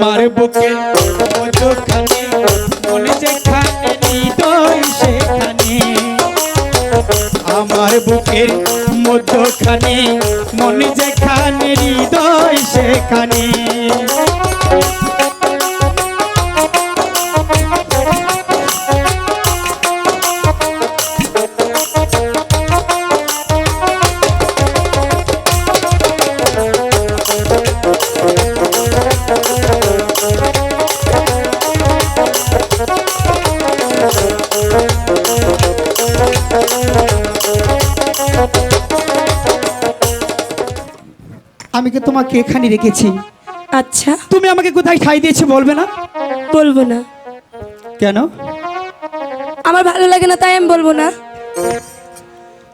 আমার বুকে আমার বুকে মধ্যখানে মনে যেখানে হৃদয় সেখানে। আমি কি তোমাকে এখানে রেখেছি? আচ্ছা। তুমি আমাকে কোথায় ঠাই দিয়েছ বলবে না? বলব না। কেন? আমার ভালো লাগে না তাই আমি বলব না।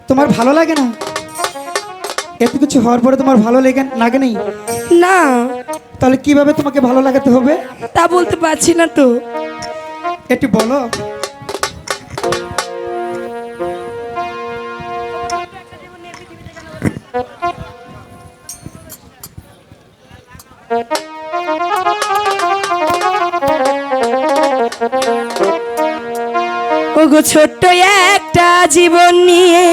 তোমার ভালো লাগে না? এত কিছু হওয়ার পরে তোমার ভালো লেগে লাগে নেই? না। তাহলে কীভাবে তোমাকে ভালো লাগাতে হবে? তা বলতে পারছি না তো। একটু বলো। ওগো ছোট্ট একটা জীবন নিয়ে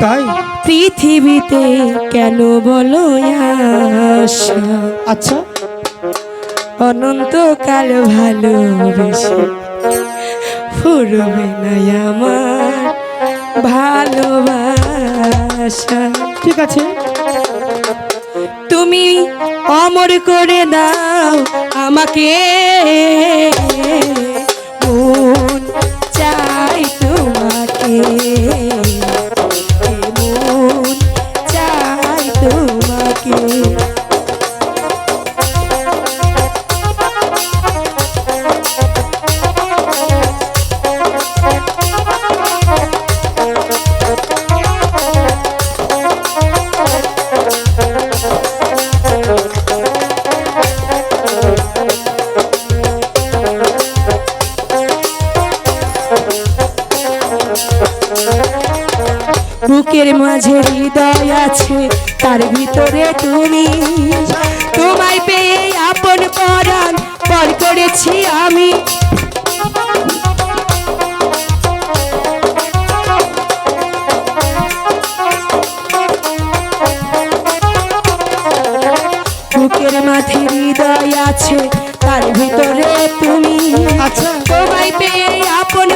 তাই? পৃথিবীতে কেন বলো আশা? আচ্ছা। অনন্তকাল ভালোবেসে ফুরবে না আমার ভালোবাসা। ঠিক আছে। তুমি অমর করে দাও আমাকে। বুকের মাঝে হৃদয় আছে তার ভিতরে তুমি। তোমায় পেয়ে আপন পরাণ পর করেছি আমি। বুকের মাঝে হৃদয় আছে তার ভিতরে তুমি। আচ্ছা। তোমায় পেয়ে আপন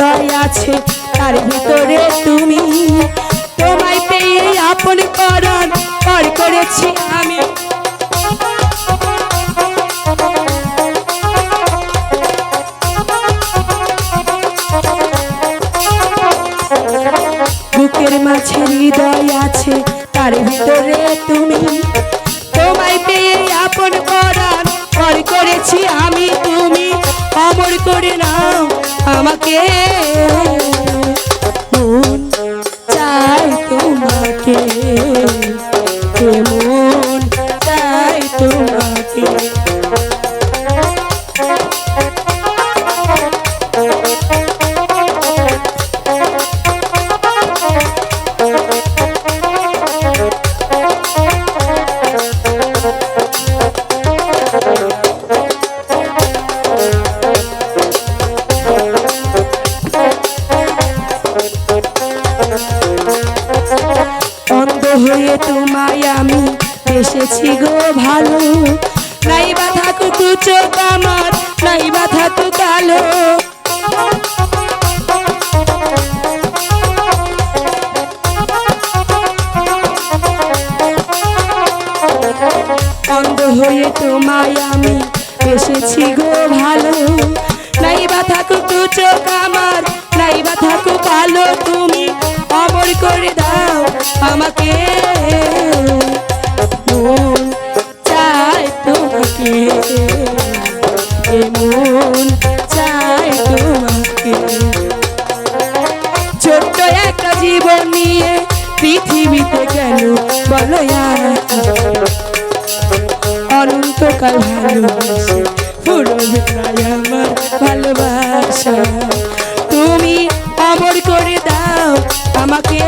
হৃদয় আছে, তার ভিতরে তুমি। তোমায় পেয়ে আপন করণ পর করেছি আমি। বুকের মাঝে হৃদয় আছে, তার ভিতরে তুমি। তোমায় পেয়ে আপন করার পর করেছি আমি, তুমি। অমর করে নাও আমাকে। এসেছি গো ভালো। নাই বা থাকুক চোখ আমার, নাই বা থাকুক আলো অন্ধ হয়ে তোমায় আমি এসেছি গো ভালো। নাই বা থাকুক চোখ আমার, নাই বা থাকুক তুমি অমর করে দাও আমাকে। দিয়ে পৃথিবীতে গেল বলো অনন্তকাল ভালোবাসে ফুরবে আমার ভালোবাসা। তুমি অমর করে দাও আমাকে।